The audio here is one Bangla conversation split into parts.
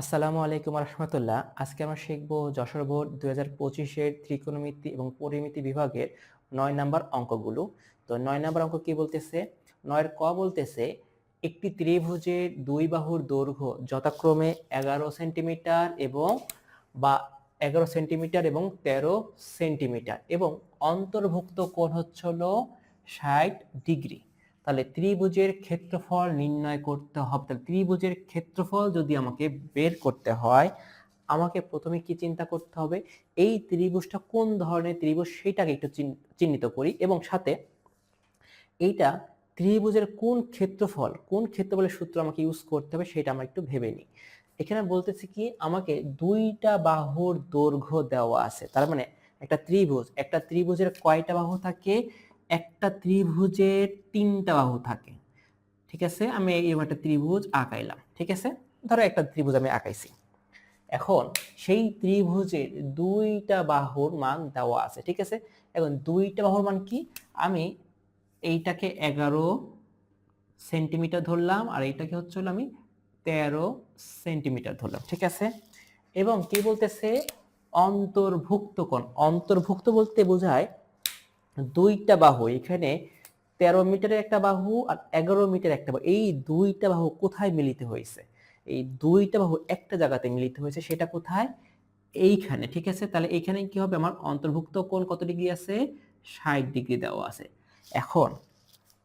আসসালামু আলাইকুম রহমতুল্লাহ। আজকে আমরা শিখব যশোর বোর্ড দু হাজার পঁচিশের ত্রিকোণমিতি এবং পরিমিতি বিভাগের নয় নাম্বার অঙ্কগুলো। তো নয় নাম্বার অঙ্ক কি বলতেছে? নয়ের ক বলতেছে, একটি ত্রিভুজের দুই বাহুর দৈর্ঘ্য যথাক্রমে এগারো সেন্টিমিটার এবং বা এগারো সেন্টিমিটার এবং তেরো সেন্টিমিটার এবং অন্তর্ভুক্ত কোণ হচ্ছিল ষাট ডিগ্রি। তাহলে ত্রিভুজের ক্ষেত্রফল নির্ণয় করতে হবে। তাহলে ত্রিভুজের ক্ষেত্রফল যদি আমাকে বের করতে হয়, আমাকে প্রথমে কি চিন্তা করতে হবে? এই ত্রিভুজটা কোন ধরনের ত্রিভুজ সেটাকে একটু চিহ্নিত করি এবং সাথে এইটা ত্রিভুজের কোন ক্ষেত্রফল, কোন ক্ষেত্রফলের সূত্র আমাকে ইউজ করতে হবে সেটা আমরা একটু ভেবে নিই। এখানে বলতেছি কি, আমাকে দুইটা বাহুর দৈর্ঘ্য দেওয়া আছে। তার মানে একটা ত্রিভুজ, একটা ত্রিভুজের কয়টা বাহু থাকে? একটা ত্রিভুজের তিনটা বাহু থাকে। ঠিক আছে? আমি এরকম একটা ত্রিভুজ আঁকাইলাম। ঠিক আছে? ধরো একটা ত্রিভুজ আমি আঁকাইছি। এখন সেই ত্রিভুজের দুইটা বাহুর মান দেওয়া আছে। ঠিক আছে? এখন দুইটা বাহুর মান কি? আমি এইটাকে এগারো সেন্টিমিটার ধরলাম আর এইটাকে হচ্ছে আমি তেরো সেন্টিমিটার ধরলাম। ঠিক আছে? এবং কি বলতেছে? অন্তর্ভুক্ত কোণ। অন্তর্ভুক্ত বলতে বোঝায় দুইটা বাহু, এখানে তেরো মিটারের একটা বাহু আর এগারো মিটার একটা বাহু। এই দুইটা বাহু কোথায় মিলিত হয়েছে? এই দুইটা বাহু একটা জায়গাতে মিলিত হয়েছে, সেটা কোথায়? এইখানে, ঠিক আছে? তাহলে এইখানে কি হবে? আমার অন্তর্ভুক্ত কোণ কত ডিগ্রি আছে? ষাট ডিগ্রি দেওয়া আছে। এখন,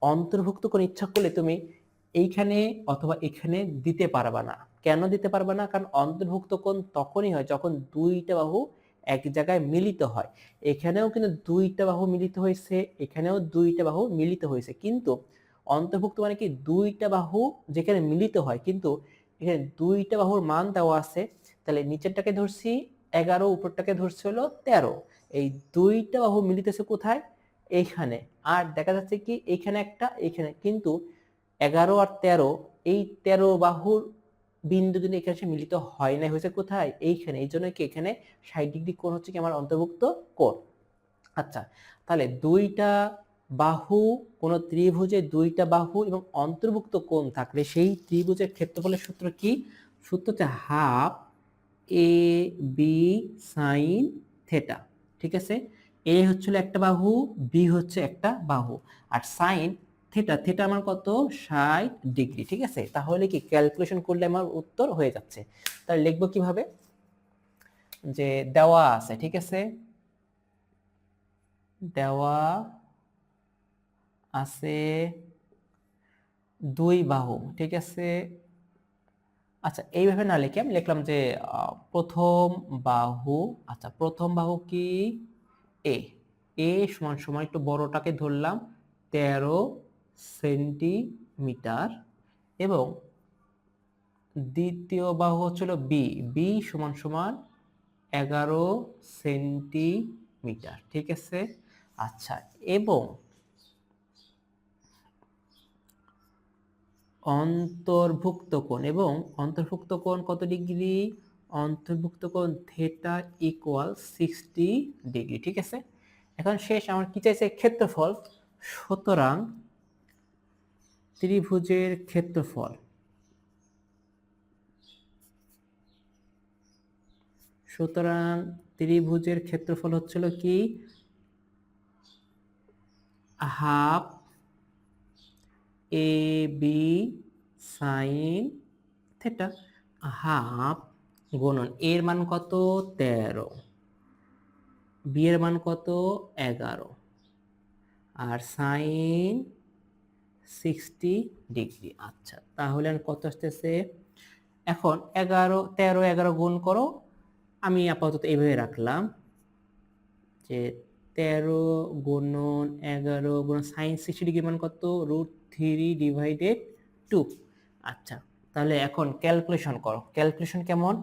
অন্তর্ভুক্ত কোণ ইচ্ছা করলে তুমি এইখানে অথবা এখানে দিতে পারবা না। কেন দিতে পারবা না? কারণ অন্তর্ভুক্ত কোণ তখনই হয় যখন দুইটা বাহু এক জায়গায় মিলিত হয়। এখানেও কিন্তু দুইটা বাহু মিলিত হয়েছে, এখানেও দুইটা বাহু মিলিত হয়েছে। কিন্তু অন্তর্ভুক্ত মানে কি? দুইটা বাহু যেখানে মিলিত হয়, কিন্তু এখানে দুইটা বাহুর মান দেওয়া আছে। তাহলে নিচেরটাকে ধরছি, এগারো, উপরটাকে ধরছি হলো তেরো। এই দুইটা বাহু মিলিতেছে কোথায়? এইখানে আর দেখা যাচ্ছে কি এইখানে একটা, এখানে। কিন্তু এগারো আর তেরো, এই তেরো বাহুর বিন্দু কিন্তু এখানে সে মিলিত হয় না হয়েছে কোথায়? এইখানে। এই জন্য কি এখানে ষাট ডিগ্রি কোণ হচ্ছে কি আমার অন্তর্ভুক্ত কোণ? আচ্ছা তাহলে দুইটা বাহু, কোন ত্রিভুজে দুইটা বাহু এবং অন্তর্ভুক্ত কোণ থাকলে সেই ত্রিভুজের ক্ষেত্রফলের সূত্র কি? সূত্র হচ্ছে half A B sine theta, ঠিক আছে? এ হচ্ছিল একটা বাহু, বি হচ্ছে একটা বাহু। আর সাইন থেটা থেটা আমার কত? ষাট ডিগ্রি, ঠিক আছে? তাহলে কি ক্যালকুলেশন করলে আমার উত্তর হয়ে যাচ্ছে। তাহলে লিখব কীভাবে? যে দেওয়া আছে, ঠিক আছে? দেওয়া আছে দুই বাহু ঠিক আছে? আচ্ছা এইভাবে না লিখে আমি লিখলাম যে প্রথম বাহু আচ্ছা প্রথম বাহু কি? এ। এ সমান সময় একটু বড়টাকে ধরলাম, তেরো সেন্টিমিটার এবং দ্বিতীয় বাহু হচ্ছিল বি বি সমান সমান এগারো সেন্টিমিটার, ঠিক আছে? আচ্ছা এবং অন্তর্ভুক্ত কোণ, এবং অন্তর্ভুক্ত কোণ কত ডিগ্রি? অন্তর্ভুক্ত কোণ থেটা ইকুয়াল সিক্সটি ডিগ্রি ঠিক আছে? এখন শেষ, আমার কি চাইছে? ক্ষেত্রফল। সুতরাং ত্রিভুজের ক্ষেত্রফল। সুতরাং ত্রিভুজের ক্ষেত্রফল হচ্ছিল কি? Half A B sine theta. Half গুণন, এর মান কত? তেরো। বি এর মান কত? এগারো। আর সাইন সিক্সটি ডিগ্রি আচ্ছা তাহলে কত আসতেছে? এখন এগারো, তেরো, এগারো গুণ করো। আমি আপাতত এইভাবে রাখলাম যে তেরো গুণন এগারো গুণন সাইন সিক্সটি ডিগ্রি মান কত? রুট থ্রি ডিভাইডেড টু আচ্ছা তাহলে এখন ক্যালকুলেশন করো। ক্যালকুলেশন কেমন?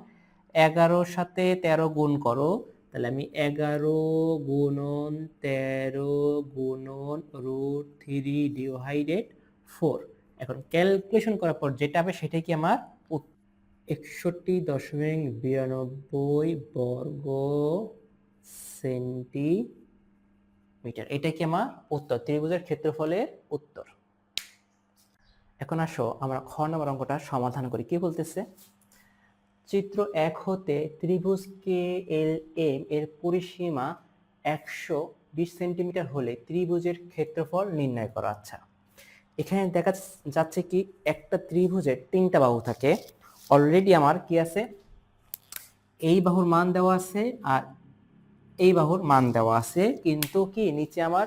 এগারোর সাথে তেরো গুণ করো। তাহলে আমি এগারো গুণন তেরো গুণন রুট থ্রি ডিভাইডেড ফোর এখন ক্যালকুলেশন করার পর যেটা হবে সেটাই কি আমার একষট্টি দশমিক বিরানব্বই বর্গ সেন্টিমিটার। এটা কি আমার উত্তর? ত্রিভুজের ক্ষেত্রফলের উত্তর। এখন আসো, আমরা খ নম্বর অঙ্কটা সমাধান করি। কি বলতেছে? চিত্র এক হতে ত্রিভুজ কে এল এম এর পরিসীমা একশো বিশ সেন্টিমিটার হলে ত্রিভুজের ক্ষেত্রফল নির্ণয় করা। আচ্ছা। এখানে দেখা যাচ্ছে কি একটা ত্রিভুজের তিনটা বাহু থাকে। অলরেডি আমার কি আছে? এই বাহুর মান দেওয়া আছে আর এই বাহুর মান দেওয়া আছে। কিন্তু কি নিচে আমার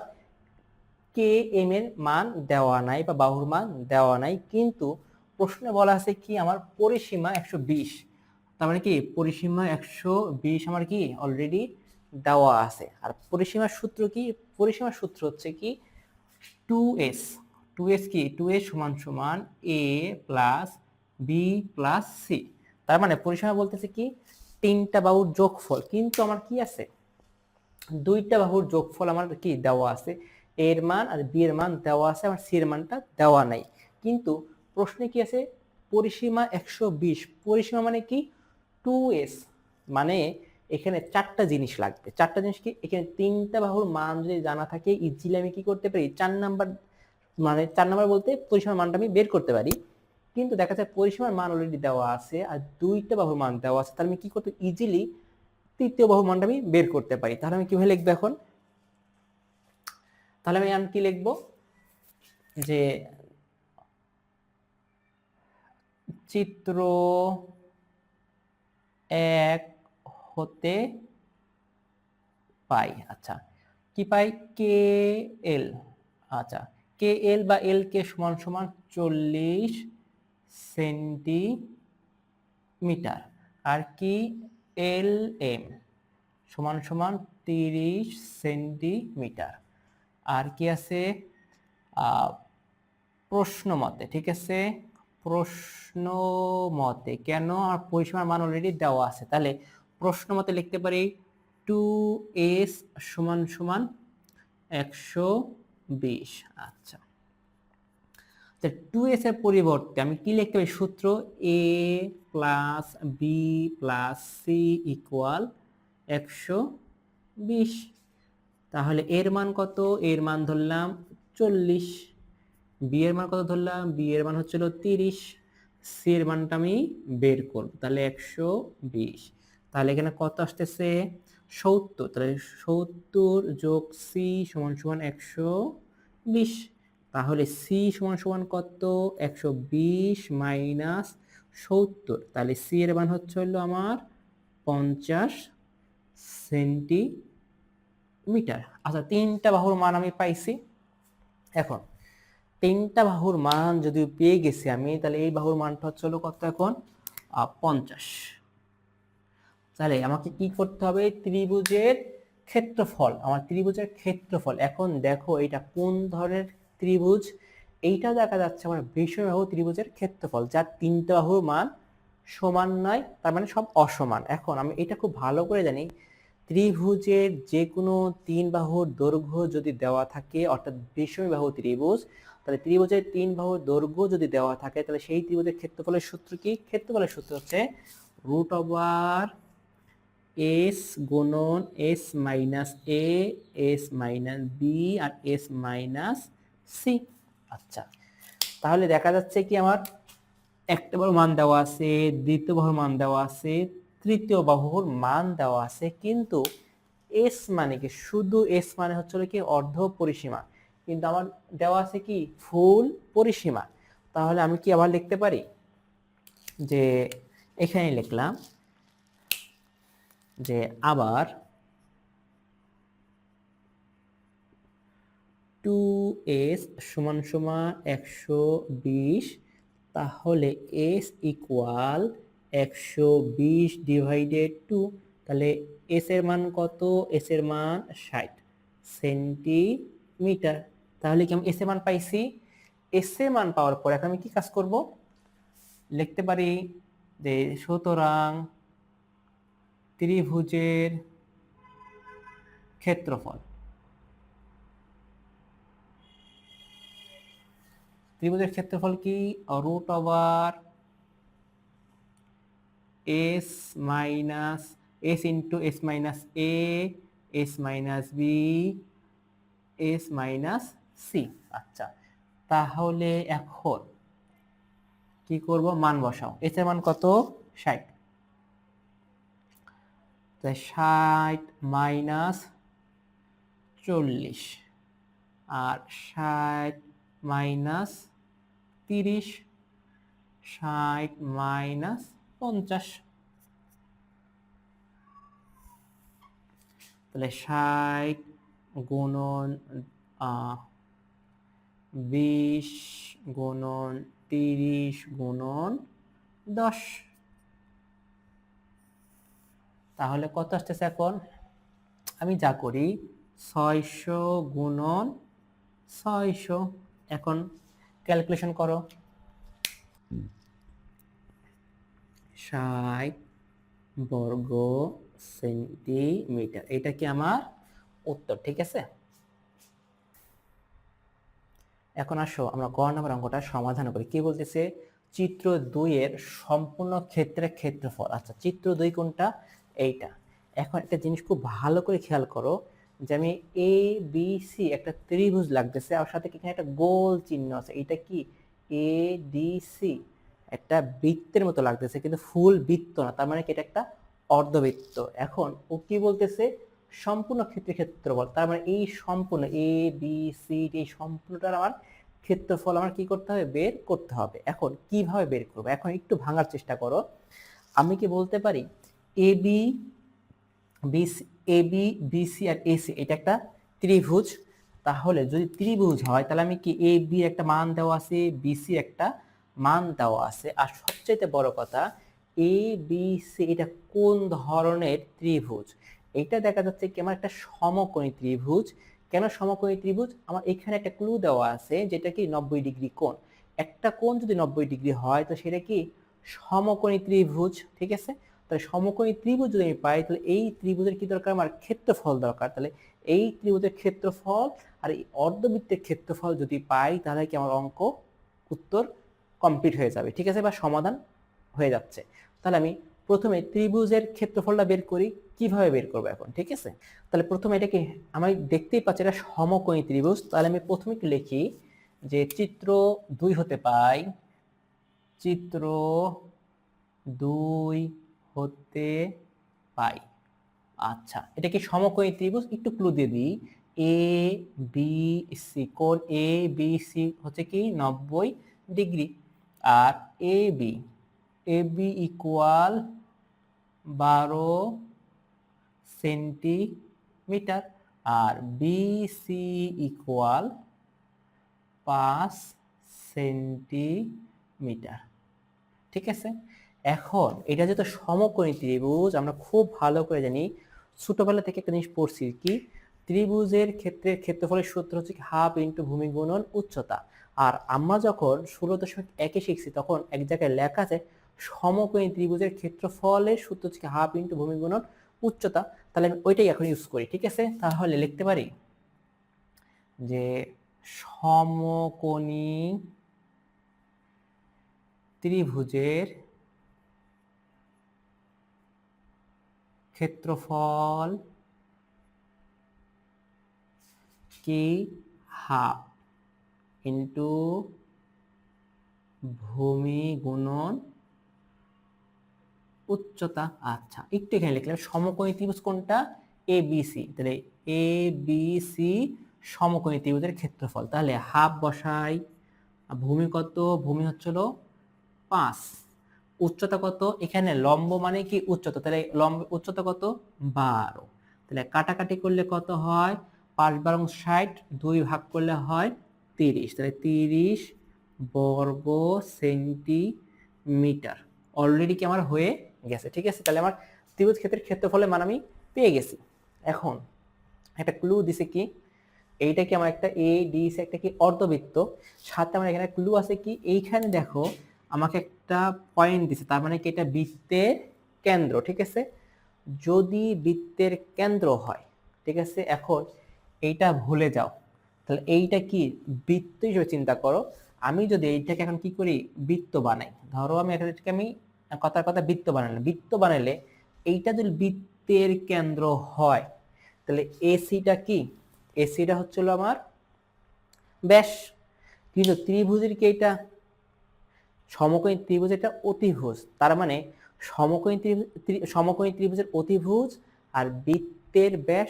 কে এম এর মান দেওয়া নাই বা বাহুর মান দেওয়া নাই। কিন্তু প্রশ্নে বলা আছে কি আমার পরিসীমা একশো বিশ। তার মানে কি পরিসীমা একশো বিশ আমার কি অলরেডি দেওয়া আছে। আর পরিসীমার সূত্র কি? পরিসীমার সূত্র হচ্ছে কি টু এস টু এস কি? টু এস সমান সমান A plus B plus C. তার মানে পরিসীমা বলতেছে কি? তিনটা বাহুর যোগফল। কিন্তু আমার কি আছে? দুইটা বাহুর যোগফল আমার কি দেওয়া আছে? এর মান আর বি এর মান দেওয়া আছে, আমার সি এর মানটা দেওয়া নাই। কিন্তু প্রশ্নে কি আছে? পরিসীমা একশো বিশ। পরিসীমা মানে কি? টু এস মানে এখানে চারটা জিনিস লাগবে। চারটা জিনিস কি? এখানে তিনটা বাহুর মান যদি জানা থাকে ইজিলি আমি কি করতে পারি? চার নাম্বার মানে চার নাম্বার বলতে পরিসীমার মানটা আমি বের করতে পারি। কিন্তু দেখা যায় পরিসীমার মান অলরেডি দেওয়া আছে আর দুইটা বাহুর মান দেওয়া আছে, তাহলে আমি কি করতে ইজিলি তৃতীয় বাহুর মানটা আমি বের করতে পারি। তাহলে আমি কীভাবে লিখব এখন? তাহলে আমি আমি কি লিখব? যে চিত্র এক হতে পাই আচ্ছা। কি পাই? কে এল আচ্ছা। কে এল বা এল কে সমান সমান চল্লিশ সেন্টিমিটার। আর কি এল এম? সমান সমান তিরিশ সেন্টিমিটার। আর কি আছে? প্রশ্ন মতে, ঠিক আছে? প্রশ্ন মতে, কেন আর পরিসীমার মান অলরেডি দেওয়া আছে? তাহলে প্রশ্ন মতে লিখতে পারি টু এস সমান সমান একশো বিশ আচ্ছা। টু এস পরিবর্তে আমি কি লিখতে পারি? সূত্র A plus B plus C equal একশো বিশ। তাহলে এর মান কত? এর মান ধরলাম চল্লিশ। বি এর মান কত ধরলাম? বি এর মান হচ্ছিল তিরিশ। সি এর মানটা আমি বের করব, তাহলে একশো বিশ। তাহলে এখানে কত আসতেছে? সত্তর। তাহলে সত্তর যোগ সি সমান সমান একশো বিশ। তাহলে সি সমান সমান কত? একশো বিশ মাইনাস সত্তর। তাহলে সি এর মান হচ্ছে হলো আমার পঞ্চাশ সেন্টিমিটার। আচ্ছা তিনটা বাহুর মান আমি পাইছি। এখন, তিনটা বাহুর মান যদি পেয়ে গেছি আমি, তাহলে এই বাহুর মানটা হচ্ছে হলো কত এখন? পঞ্চাশ। তাহলে আমাকে কি করতে হবে? ত্রিভুজের ক্ষেত্রফল, আমার ত্রিভুজের ক্ষেত্রফল। এখন দেখো এটা কোন ধরনের ত্রিভুজ? এইটা দেখা যাচ্ছে আমার বিষমবাহু ত্রিভুজের ক্ষেত্রফল, যার তিনটা বাহুর মান সমান নয়, তার মানে সব অসমান। এখন আমি এটা খুব ভালো করে জানি, ত্রিভুজের যে কোনো তিন বাহুর দৈর্ঘ্য যদি দেওয়া থাকে, অর্থাৎ বিষমী বাহু ত্রিভুজ, তাহলে ত্রিভুজের তিন বাহুর দৈর্ঘ্য যদি দেওয়া থাকে, তাহলে সেই ত্রিভুজের ক্ষেত্রফলের সূত্র কি? ক্ষেত্রফলের সূত্র হচ্ছে রুট ওভার এস গুণন S minus A S minus B R S minus C আচ্ছা তাহলে দেখা যাচ্ছে কি আমার একটা বাহুর মান দেওয়া আছে, দ্বিতীয় বাহুর মান দেওয়া আছে, তৃতীয় বাহুর মান দেওয়া আছে, কিন্তু এস মানে কি? শুধু এস মানে হচ্ছে কি অর্ধ পরিসীমা। কিন্তু আমার দেওয়া আছে কি ফুল পরিসীমা। তাহলে আমি কি আবার লিখতে পারি? যে এখানে লিখলাম যে আবার টু এস সমান সমান একশো বিশ, তাহলে এস ইকুয়াল একশো বিশ ডিভাইডেড টু তাহলে এস এর মান কত? এস এর মান ষাট সেন্টিমিটার তাহলে কি আমি এস এর মান পাইছি? এস এর মান পাওয়ার পর এখন আমি কি কাজ করব? লিখতে পারি যে সুতরাং ত্রিভুজের ক্ষেত্রফল। ত্রিভুজের ক্ষেত্রফল কি? Root over S minus S into S minus A S minus B S minus C আচ্ছা তাহলে এখন কি করব? মান বসাও। এস মান কত? ষাট। ষাট মাইনাস চল্লিশ। আর ষাট মাইনাস তিরিশ, ষাট মাইনাস পঞ্চাশ। তাহলে ষাট গুণন বিশ গুণন তিরিশ গুণন দশ। তাহলে কত আসতেছে এখন? আমি যা করি, ছয়শো গুণন ছয়শো। এখন ক্যালকুলেশন করো। ষাট বর্গ সেন্টিমিটার। এটা কি আমার উত্তর, ঠিক আছে? এখন আসো, আমরা গ নম্বর অঙ্কটা সমাধান করি। কি বলতেছে? চিত্র দুইয়ের সম্পূর্ণ ক্ষেত্রের ক্ষেত্রফল। আচ্ছা চিত্র দুই কোনটা? এইটা। এখন একটা জিনিস খুব ভালো করে খেয়াল করো যে আমি এ বি সি একটা ত্রিভুজ লাগতেছে, আর সাথে এখানে একটা গোল চিহ্ন আছে? এটা কি? এ ডি সি একটা বৃত্তের মতো লাগতেছে, কিন্তু ফুল বৃত্ত না, তার মানে কি এটা একটা অর্ধবৃত্ত। এখন ও কি বলতেছে? সম্পূর্ণ ক্ষেত্রে ক্ষেত্রফল, তার মানে এই সম্পূর্ণ এ বি সি এই সম্পূর্ণটার আমার ক্ষেত্রফল আমার কি করতে হবে? বের করতে হবে। এখন কীভাবে বের করব? এখন একটু ভাঙার চেষ্টা করো। আমি কি বলতে পারি? A B BC A B BC R AC এটা একটা ত্রিভুজ। তাহলে যদি ত্রিভুজ হয়, তাহলে আমি কি এ বি একটা মান দেওয়া আছে? বিসি একটা মান দেওয়া আছে। আর সবচেয়ে বড় কথা এ বি সি এটা কোন ধরনের ত্রিভুজ? এটা দেখা যাচ্ছে কি আমার একটা সমকোণী ত্রিভুজ। কেন সমকোণী ত্রিভুজ? আমার এখানে একটা ক্লু দেওয়া আছে, যেটা কি নব্বই ডিগ্রি কোণ। একটা কোণ যদি নব্বই ডিগ্রি হয়, তো সেটা কি সমকোণী ত্রিভুজ, ঠিক আছে? তাহলে সমকোণী ত্রিভুজ যদি আমি পাই, তাহলে এই ত্রিভুজের কি দরকার? আমার ক্ষেত্রফল দরকার। তাহলে এই ত্রিভুজের ক্ষেত্রফল আর এই অর্ধবৃত্তের ক্ষেত্রফল যদি পাই, তাহলে কি আমার অঙ্ক উত্তর কমপ্লিট হয়ে যাবে। ঠিক আছে? বা সমাধান হয়ে যাচ্ছে। তাহলে আমি প্রথমে ত্রিভুজের ক্ষেত্রফলটা বের করি। কীভাবে বের করব এখন? ঠিক আছে? তাহলে প্রথমে এটাকে আমি দেখতেই পাচ্ছি এটা সমকোণী ত্রিভুজ। তাহলে আমি প্রথমে একটু লিখি যে চিত্র দুই হতে পাই। চিত্র দুই হতে পাই। আচ্ছা এটা কি সমকোণী ত্রিভুজ? একটু ক্লু দিয়ে দিই। এ বি সি কোণ এ বি সি হচ্ছে কি? নব্বই degree. R A B A B equal বারো সেন্টিমিটার। আর বি সি ইকুয়াল পাঁচ সেন্টিমিটার। ঠিক আছে? এখন এটা যেহেতু সমকোণী ত্রিভুজ, আমরা খুব ভালো করে জানি ছোটোবেলা থেকে একটা জিনিস পড়ছি কি, ত্রিভুজের ক্ষেত্রে ক্ষেত্রফলের সূত্র হচ্ছে হাফ ইন্টু ভূমি গুণন উচ্চতা। আর আমরা যখন ষোলো দশমিক একে শিখছি, তখন এক জায়গায় লেখা আছে সমকোণী ত্রিভুজের ক্ষেত্রফলের সূত্র হচ্ছে হাফ ইন্টু ভূমি গুণন উচ্চতা। তাহলে আমি ওইটাই এখন ইউজ করি, ঠিক আছে? তাহলে লিখতে পারি যে সমকোণী ত্রিভুজের ক্ষেত্রফল কি হাফ ইন্টু ভূমি গুণন উচ্চতা। আচ্ছা একটু এখানে লিখলাম, সমকোণী ত্রিভুজ কোনটা? এ বি সি তাহলে এ বি সি সমকোণী ত্রিভুজের ক্ষেত্রফল। তাহলে হাফ বসাই, ভূমি কত? ভূমি হচ্ছিল পাঁচ। উচ্চতা কত? এখানে লম্ব মানে কি উচ্চতা? তাহলে লম্ব, উচ্চতা কত? বারো। তাহলে কাটাকাটি করলে কত হয়? পাঁচ বারং ষাট, দুই ভাগ করলে হয় তিরিশ। তাহলে তিরিশ বর্গ সেন্টিমিটার। অলরেডি কি আমার হয়ে গেছে, ঠিক আছে? তাহলে আমার ত্রিভুজ ক্ষেত্রের ক্ষেত্রফলের মান আমি পেয়ে গেছি। এখন একটা ক্লু দিছে কি? এইটা কি আমার একটা এ ডি সি একটা কি অর্ধবৃত্ত? সাথে আমার এখানে ক্লু আছে কি? এইখানে দেখো আমাকে একটা পয়েন্ট দিছে, তার মানে কি এটা বৃত্তের কেন্দ্র, ঠিক আছে? যদি বৃত্তের কেন্দ্র হয়, ঠিক আছে? এখন এইটা ভুলে যাও। তাহলে এইটা কি? বৃত্ত হিসেবে চিন্তা করো। আমি যদি এইটাকে এখন কি করি? বৃত্ত বানাই। ধরো আমি এটাকে আমি কথার কথা বৃত্ত বানালাম। বৃত্ত বানালে এইটা যদি বৃত্তের কেন্দ্র হয়, তাহলে এসিটা কি? এসিটা হচ্ছিল আমার ব্যাস। কিন্তু ত্রিভুজের কি এটা সমকোণী ত্রিভুজ এটা অতিভুজ। তার মানে সমকোণী ত্রিভুজ ত্রি- সমকোণী ত্রিভুজের অতিভুজ আর বৃত্তের ব্যাস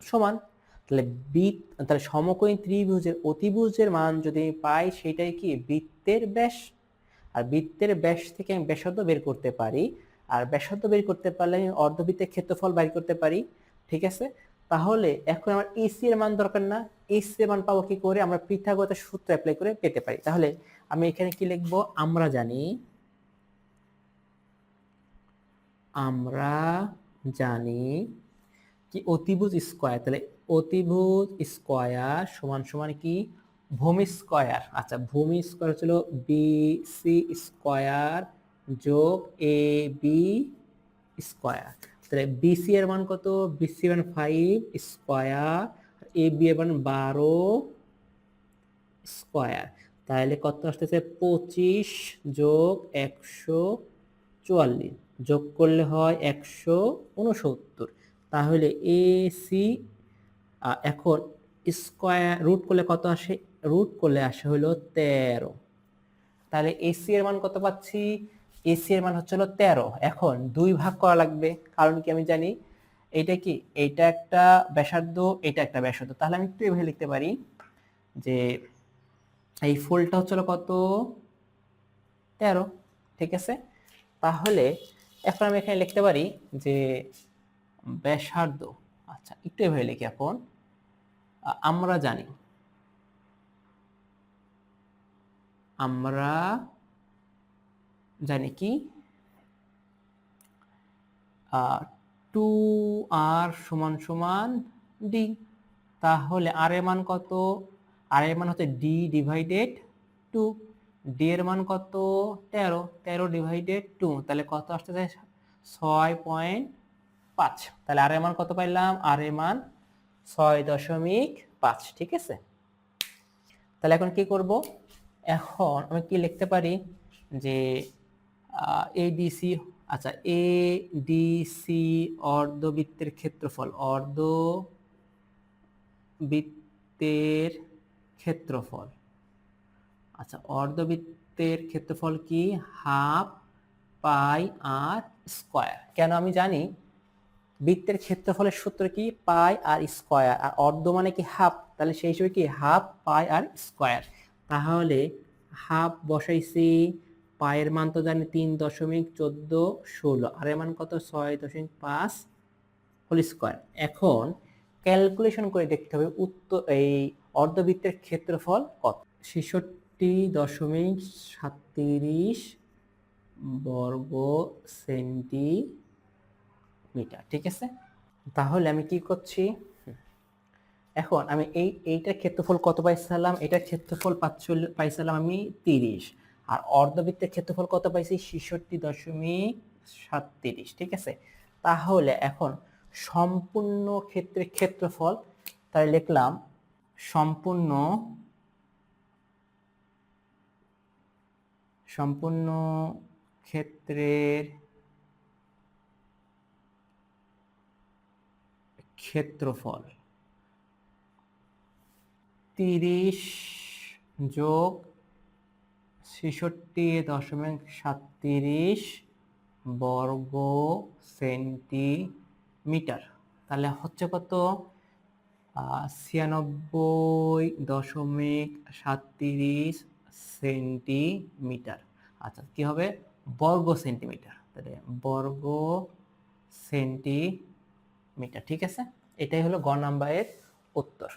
সমান। তাহলে বৃত্ত, তাহলে সমকোণী ত্রিভুজের অতিভুজের মান যদি আমি পাই সেটাই কি? বৃত্তের ব্যাস। আর বৃত্তের ব্যাস থেকে আমি ব্যাসার্ধ বের করতে পারি। আর ব্যাসার্ধ বের করতে পারলে আমি অর্ধবৃত্তের ক্ষেত্রফল বের করতে পারি। ঠিক আছে? তাহলে এখন আমার এসি এর মান দরকার না। এসি এর মান পাবো কি করে? আমরা পৃথাগতের সূত্র অ্যাপ্লাই করে পেতে পারি। তাহলে আমি এখানে কি লিখব? আমরা জানি। আমরা জানি কি অতিভুজ স্কোয়ার। তাহলে অতিভুজ স্কোয়ার সমান সমান কি? ভূমি স্কোয়ার। আচ্ছা ভূমি স্কোয়ার হচ্ছিল বি সি স্কয়ার যোগ এ বি স্কোয়ার। তাহলে বিসি এর মান কত? বিসি এর মান ফাইভ স্কোয়ার। এ বি এর মান বারো স্কয়ার। তাহলে কত আসতেছে? পঁচিশ যোগ একশো চুয়াল্লিশ। যোগ করলে হয় একশো উনসত্তর তাহলে এ, সি এখন স্কয়ার, রুট করলে কত আসে? রুট করলে আসে হলো তেরো। তাহলে এসি এর মান কত পাচ্ছি? এসি এর মান হচ্ছে হলো তেরো। এখন দুই ভাগ করা লাগবে। কারণ কি আমি জানি? এটা কি? এটা একটা ব্যাসার্ধ এটা একটা ব্যাসার্ধ। তাহলে আমি একটু এভাবে লিখতে পারি যে এই ফুলটা হচ্ছে হলো কত? তেরো, ঠিক আছে? তাহলে এখন আমি এখানে লিখতে পারি যে ব্যাসার্ধ আচ্ছা একটু এভাবে লিখি এখন আমরা জানি। আমরা জানি কি? টু আর সমান সমান ডি। তাহলে আর এর মান কত? আর এর মান হচ্ছে ডি ডিভাইডেড টু ডি এর মান কত? তেরো। তেরো ডিভাইডেড টু তাহলে কত আসতে যায় ছয় পয়েন্ট পাঁচ। তাহলে আর এর মান কত পাইলাম? আর এর মান ছয় দশমিক পাঁচ, ঠিক আছে? তাহলে এখন কি করব? এখন আমি কি লিখতে পারি? যে এ ডিসি আচ্ছা এ ডি ডিসি অর্ধবৃত্তের ক্ষেত্রফল অর্ধ বৃত্তের ক্ষেত্রফল। আচ্ছা অর্ধবৃত্তের ক্ষেত্রফল কি? Half pi r square. কেন আমি জানি? বৃত্তের ক্ষেত্রফলের সূত্র কি? পাই আর স্কয়ার। আর অর্ধ মানে কি হাফ? তাহলে সেই হিসেবে কি? Half pi r square. তাহলে হাফ বসাইছি পায়ের মান তো জানি তিন দশমিক চোদ্দ ষোলো। আর এর মান কত? ছয় দশমিক পাঁচ হোল স্কয়ার। এখন ক্যালকুলেশন করে দেখতে হবে উত্তর, এই অর্ধবৃত্তের ক্ষেত্রফল কত? ছেষট্টি দশমিক সাতত্রিশ বর্গ সেন্টিমিটার, ঠিক আছে? তাহলে আমি কি করছি? এখন আমি এই, এইটার ক্ষেত্রফল কত পাইছিলাম? এটার ক্ষেত্রফল পাচ্ছিল পাইছিলাম আমি তিরিশ। আর অর্ধবৃত্তের ক্ষেত্রফল কত পাইছি? ছেষট্টি দশমিক সাতত্রিশ ঠিক আছে? তাহলে এখন সম্পূর্ণ ক্ষেত্রের ক্ষেত্রফল তাই লিখলাম সম্পূর্ণ সম্পূর্ণ ক্ষেত্রের ক্ষেত্রফল তিরিশ যোগ ছেষট্টি দশমিক সাতত্রিশ বর্গ সেন্টিমিটার। তাহলে হচ্ছে কত? ছিয়ানব্বই দশমিক সাতত্রিশ সেন্টিমিটার। আচ্ছা কি হবে? বর্গ সেন্টিমিটার। তাহলে বর্গ সেন্টিমিটার, ঠিক আছে? এটাই হলো গ নাম্বারের উত্তর।